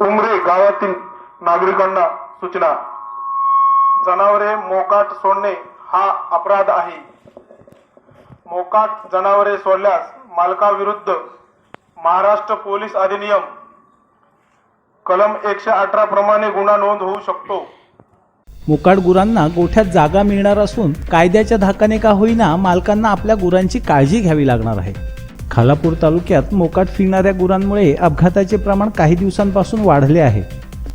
उमरे गावातील नागरिकांना सूचना. जनावरे मोकाट सोडणे हा अपराध आहे. मोकाट जनावरे सोडल्यास मालकाविरुद्ध महाराष्ट्र पोलीस अधिनियम कलम एकशे अठरा प्रमाणे गुन्हा नोंद होऊ शकतो. मोकाट गुरांना गोठ्यात जागा मिळणार असून कायद्याच्या धाकाने का होईना मालकांना आपल्या गुरांची काळजी घ्यावी लागणार आहे. खालापूर तालुक्यात मोकाट फिरणाऱ्या गुरांमुळे अपघाताचे प्रमाण काही दिवसांपासून वाढले आहे.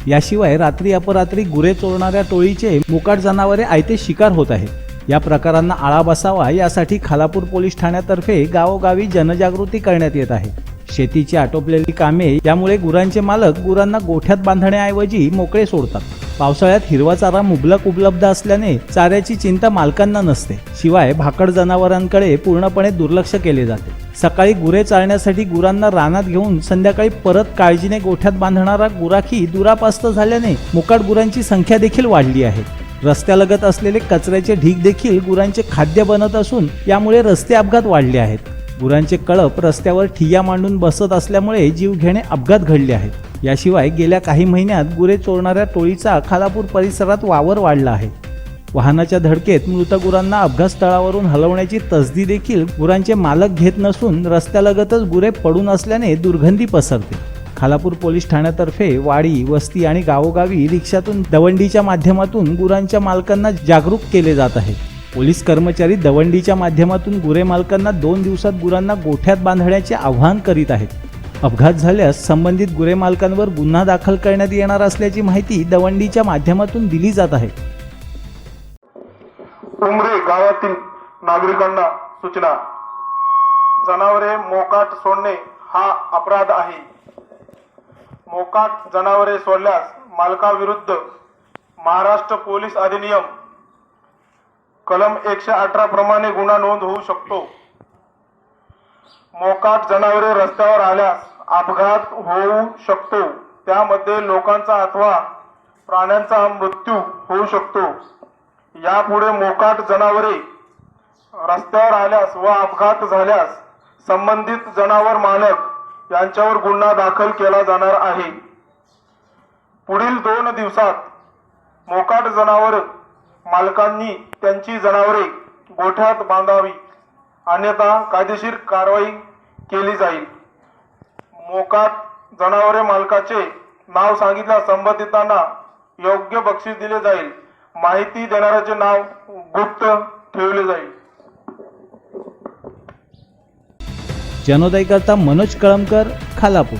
याशिवाय रात्री अपरात्री गुरे चोरणाऱ्या टोळीचे मोकाट जनावरे आयते शिकार होत आहेत. या प्रकारांना आळा बसावा यासाठी खालापूर पोलीस ठाण्यातर्फे गावोगावी जनजागृती करण्यात येत आहे. शेतीची आटोपलेली कामे यामुळे गुरांचे मालक गुरांना गोठ्यात बांधण्याऐवजी मोकळे सोडतात. पावसाळ्यात हिरवा चारा मुबलक उपलब्ध असल्याने चाऱ्याची चिंता मालकांना नसते. शिवाय भाकड जनावरांकडे पूर्णपणे दुर्लक्ष केले जाते. सकाळी गुरे चालण्यासाठी गुरांना रानात घेऊन संध्याकाळी परत काळजीने गोठ्यात बांधणारा गुराखी दुरापास्त झाल्याने मुकाट गुरांची संख्या देखील वाढली आहे. रस्त्यालगत असलेले कचऱ्याचे ढीग देखील गुरांचे खाद्य बनत असून यामुळे रस्ते अपघात वाढले आहेत. गुरांचे कळप रस्त्यावर ठिय्या मांडून बसत असल्यामुळे जीव घेणे अपघात घडले आहेत. याशिवाय गेल्या काही महिन्यात गुरे चोरणाऱ्या टोळीचा खालापूर परिसरात वावर वाढला आहे. वाहनाच्या धडकेत मृत गुरांना अपघात स्थळावरून हलवण्याची तसदी देखील गुरांचे मालक घेत नसून रस्त्यालगतच गुरे पडून असल्याने दुर्गंधी पसरते. खालापूर पोलीस ठाण्यातर्फे वाडी वस्ती आणि गावोगावी रिक्षातून दवंडीच्या माध्यमातून गुरांच्या मालकांना जागरूक केले जात आहे. पोलीस कर्मचारी दवंडीच्या माध्यमातून गुरे मालकांना दोन दिवसात गुरांना गोठ्यात बांधण्याचे आवाहन करीत आहेत. अपघात झाल्यास संबंधित गुरे मालकांवर गुन्हा दाखल करण्यात येणार असल्याची माहिती दवंडीच्या माध्यमातून दिली जात आहे. उमरे गावातील नागरिकांना सूचना. जनावरे मोकाट सोडणे हा अपराध आहे. मोकाट जनावरे सोडल्यास मालकाविरुद्ध महाराष्ट्र पोलीस अधिनियम कलम एकशे अठरा प्रमाणे गुन्हा नोंद होऊ शकतो. मोकाट जनावरे रस्त्यावर आल्यास अपघात होऊ शकतो. त्यामध्ये लोकांचा अथवा प्राण्यांचा मृत्यू होऊ शकतो. यापुढे मोकाट जनावरे रस्त्यावर आल्यास व अपघात झाल्यास संबंधित जनावर मालक यांच्यावर गुन्हा दाखल केला जाणार आहे. पुढील दोन दिवसात मोकाट जनावर मालकांनी त्यांची जनावरे गोठ्यात बांधावी. अन्यथा कायदेशीर कारवाई केली जाईल. मोकात जनावरे मालकाचे नाव सांगितल्यास संबंधितांना योग्य बक्षीस दिले जाईल. माहिती देणाऱ्याचे नाव गुप्त ठेवले जाईल. जनोदयकर्ता मनोज कळमकर खालापूर.